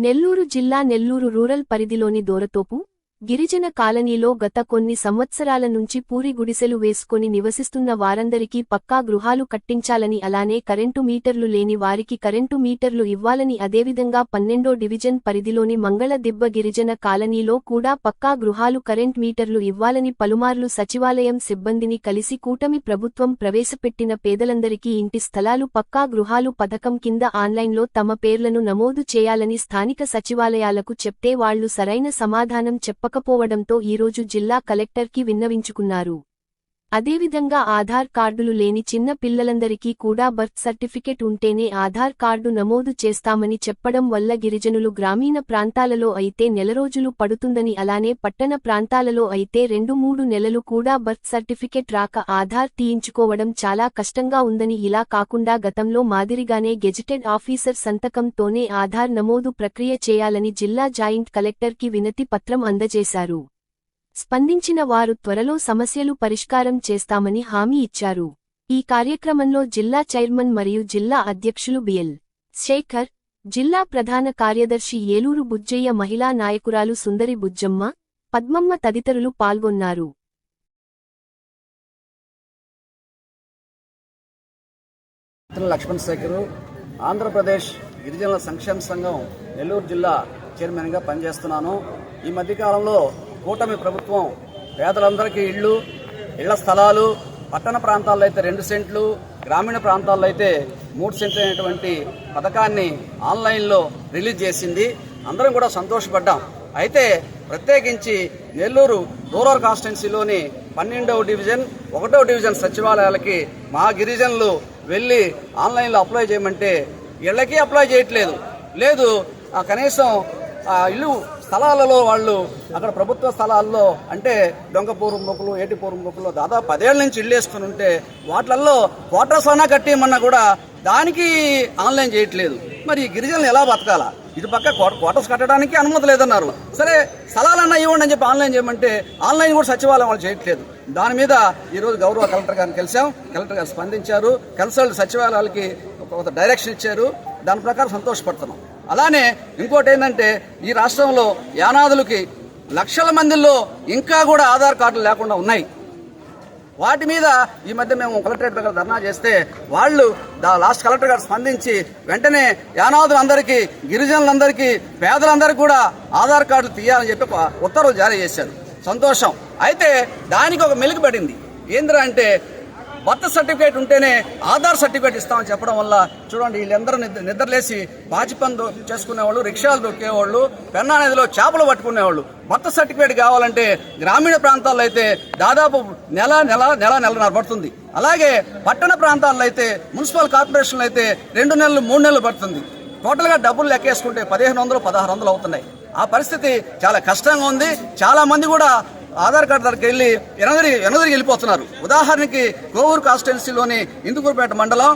నెల్లూరు జిల్లా నెల్లూరు రూరల్ పరిధిలోని దోరతోపు గిరిజన కాలనీలో గత కొన్ని సంవత్సరాల నుంచి పూరి గుడిసెలు వేసుకొని నివసిస్తున్న వారందరికీ పక్కా గృహాలు కట్టించాలని అలానే కరెంటు మీటర్లు లేని వారికి కరెంటు మీటర్లు ఇవ్వాలని అదేవిధంగా పన్నెండో డివిజన్ పరిధిలోని మంగళ దిబ్బ గిరిజన కాలనీలో కూడా పక్కా గృహాలు కరెంట్ మీటర్లు ఇవ్వాలని పలుమార్లు సచివాలయం సిబ్బందిని కలిసి కూటమి ప్రభుత్వం ప్రవేశపెట్టిన పేదలందరికీ ఇంటి స్థలాలు పక్కా గృహాలు పథకం కింద ఆన్లైన్లో తమ పేర్లను నమోదు చేయాలని స్థానిక సచివాలయాలకు చెప్తే వాళ్ళు సరైన సమాధానం చెప్ప చెప్పకపోవడంతో ఈరోజు జిల్లా కలెక్టర్కి విన్నవించుకున్నారు. అదేవిధంగా ఆధార్ కార్డులు లేని చిన్న పిల్లలందరికీ కూడా బర్త్ సర్టిఫికెట్ ఉంటేనే ఆధార్ కార్డు నమోదు చేస్తామని చెప్పడం వల్ల గిరిజనులు గ్రామీణ ప్రాంతాలలో అయితే నెల రోజులు పడుతుందని అలానే పట్టణ ప్రాంతాలలో అయితే రెండు మూడు నెలలు కూడా బర్త్ సర్టిఫికెట్ రాక ఆధార్ తీయించుకోవడం చాలా కష్టంగా ఉందని ఇలా కాకుండా గతంలో మాదిరిగానే గెజిటెడ్ ఆఫీసర్ సంతకంతోనే ఆధార్ నమోదు ప్రక్రియ చేయాలని జిల్లా జాయింట్ కలెక్టర్కి వినతి పత్రం అందజేశారు. స్పందించిన వారు త్వరలో సమస్యలు పరిష్కారం చేస్తామని హామీ ఇచ్చారు. ఈ కార్యక్రమంలో జిల్లా చైర్మన్ మరియు జిల్లా అధ్యక్షులు బిఎల్ శేఖర్ జిల్లా ప్రధాన కార్యదర్శి ఏలూరు బుజ్జయ్య మహిళా నాయకురాలు సుందరి బుజ్జమ్మ పద్మమ్మ తదితరులు పాల్గొన్నారు. లక్ష్మణ్ శేఖర్ ఆంధ్రప్రదేశ్ గిరిజనుల సంక్షేమ సంఘం నెల్లూరు జిల్లా చైర్మన్గా పనిచేస్తున్నాను. ఈ మధ్యకాలంలో కూటమి ప్రభుత్వం పేదలందరికీ ఇళ్ళు ఇళ్ళ స్థలాలు పట్టణ ప్రాంతాల్లో అయితే రెండు సెంట్లు గ్రామీణ ప్రాంతాల్లో అయితే మూడు సెంట్లు అనేటువంటి పథకాన్ని ఆన్లైన్లో రిలీజ్ చేసింది. అందరం కూడా సంతోషపడ్డాం. అయితే ప్రత్యేకించి నెల్లూరు రూరల్ కాన్స్టిట్యున్సీలోని పన్నెండవ డివిజన్ ఒకటో డివిజన్ సచివాలయాలకి మా గిరిజనులు వెళ్ళి ఆన్లైన్లో అప్లై చేయమంటే ఇళ్ళకి అప్లై చేయట్లేదు. లేదు ఆ కనీసం ఇల్లు స్థలాలలో వాళ్ళు అక్కడ ప్రభుత్వ స్థలాల్లో అంటే దొంగ పూర్వముఖులు ఏటిపూర్వం పూర్వముఖులు దాదాపు పదేళ్ళ నుంచి ఇల్లు వేసుకుని ఉంటే వాటిల్లో క్వార్టర్స్ అన్నా కట్టేయమన్నా కూడా దానికి ఆన్లైన్ చేయట్లేదు. మరి గిరిజనులు ఎలా బతకాలా? ఇటు పక్క క్వార్టర్స్ కట్టడానికి అనుమతి లేదన్నారు. సరే స్థలాలన్నా ఇవ్వండి అని చెప్పి ఆన్లైన్ చేయమంటే ఆన్లైన్ కూడా సచివాలయం వాళ్ళు చేయట్లేదు. దాని మీద ఈరోజు గౌరవ కలెక్టర్ గారిని కలిసాం కలెక్టర్ గారు స్పందించారు. కన్సల్ట్ సచివాలయాలకి ఒక డైరెక్షన్ ఇచ్చారు. దాని ప్రకారం సంతోషపడుతున్నాం. అలానే ఇంకోటి ఏంటంటే ఈ రాష్ట్రంలో యానాదులకి లక్షల మందిలో ఇంకా కూడా ఆధార్ కార్డులు లేకుండా ఉన్నాయి. వాటి మీద ఈ మధ్య మేము కలెక్టరేట్ దగ్గర ధర్నా చేస్తే వాళ్ళు దా లాస్ట్ కలెక్టర్ గారు స్పందించి వెంటనే యానాదులందరికీ గిరిజనులందరికీ పేదలందరికీ కూడా ఆధార్ కార్డులు తీయాలని చెప్పి ఉత్తర్వులు జారీ చేశారు. సంతోషం. అయితే దానికి ఒక మెలుగు పడింది. ఏంద్రా అంటే బర్త్ సర్టిఫికేట్ ఉంటేనే ఆధార్ సర్టిఫికేట్ ఇస్తామని చెప్పడం వల్ల చూడండి వీళ్ళందరూ నిద్ర నిద్రలేసి బాచి చేసుకునేవాళ్ళు రిక్షాలు దొక్కేవాళ్ళు పెన్నా నదిలో చేపలు పట్టుకునేవాళ్ళు. బర్త్ సర్టిఫికేట్ కావాలంటే గ్రామీణ ప్రాంతాల్లో అయితే దాదాపు నెల నెల నెల నెలన్నర పడుతుంది. అలాగే పట్టణ ప్రాంతాల్లో అయితే మున్సిపల్ కార్పొరేషన్లో అయితే రెండు నెలలు మూడు నెలలు పడుతుంది. టోటల్గా డబ్బులు లెక్కేసుకుంటే పదిహేను వందలు పదహారు వందలు అవుతున్నాయి. ఆ పరిస్థితి చాలా కష్టంగా ఉంది. చాలా మంది కూడా ఆధార్ కార్డు దగ్గరికి వెళ్ళి వెనదరి వెనదరికి వెళ్ళిపోతున్నారు. ఉదాహరణకి కోవూరు కాన్స్టిట్యున్సీలోని ఇందుకూరుపేట మండలం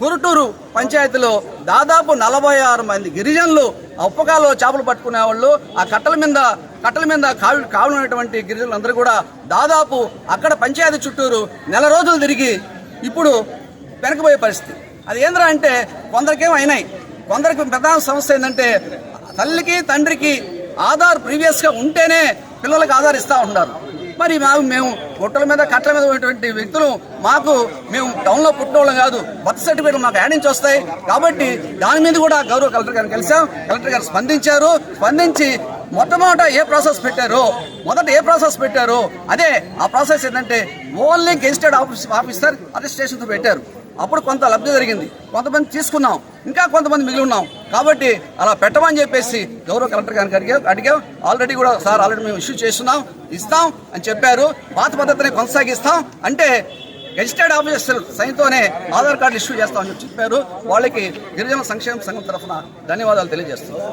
కురుటూరు పంచాయతీలో దాదాపు నలభై ఆరు మంది గిరిజనులు ఉప్పకాలో చేపలు పట్టుకునే వాళ్ళు ఆ కట్టల మీద కట్టల మీద కావి కావునటువంటి గిరిజనులందరూ కూడా దాదాపు అక్కడ పంచాయతీ చుట్టూరు నెల రోజులు తిరిగి ఇప్పుడు వెనకబోయే పరిస్థితి. అది ఏంద్రా అంటే కొందరికేమో అయినాయి. కొందరికి ప్రధాన సమస్య ఏంటంటే తల్లికి తండ్రికి ఆధార్ ప్రీవియస్గా ఉంటేనే పిల్లలకు ఆదరిస్తూ ఉంటారు మరి మాకు మేము గుట్టల మీద కట్టల మీద ఉన్నటువంటి వ్యక్తులు మాకు మేము టౌన్లో పుట్టినోళ్ళం కాదు బర్త్ సర్టిఫికేట్లు మాకు యాడ్ నుంచి వస్తాయి. కాబట్టి దాని మీద కూడా గౌరవ కలెక్టర్ గారిని కలిసాం కలెక్టర్ గారు స్పందించారు. స్పందించి మొట్టమొదట ఏ ప్రాసెస్ పెట్టారు మొదట ఏ ప్రాసెస్ పెట్టారు అదే ఆ ప్రాసెస్ ఏంటంటే ఓన్లీ గెజిటెడ్ ఆఫీస్ ఆఫీసర్ అడ్మినిస్ట్రేషన్తో పెట్టారు. అప్పుడు కొంత లబ్ధి జరిగింది. కొంతమంది తీసుకున్నాం. ఇంకా కొంతమంది మిగిలి ఉన్నాం. కాబట్టి అలా పెట్టమని చెప్పేసి గౌరవ కలెక్టర్ గారికి అడిగాం అడిగాం. ఆల్రెడీ కూడా సార్ ఆల్రెడీ మేము ఇష్యూ చేస్తున్నాం ఇస్తాం అని చెప్పారు. పాత పద్ధతిని కొనసాగిస్తాం అంటే గెజిటెడ్ ఆఫీసర్ సైన్తోనే ఆధార్ కార్డు ఇష్యూ చేస్తామని చెప్పారు. వాళ్ళకి గిరిజన సంక్షేమ సంఘం తరఫున ధన్యవాదాలు తెలియజేస్తున్నాం.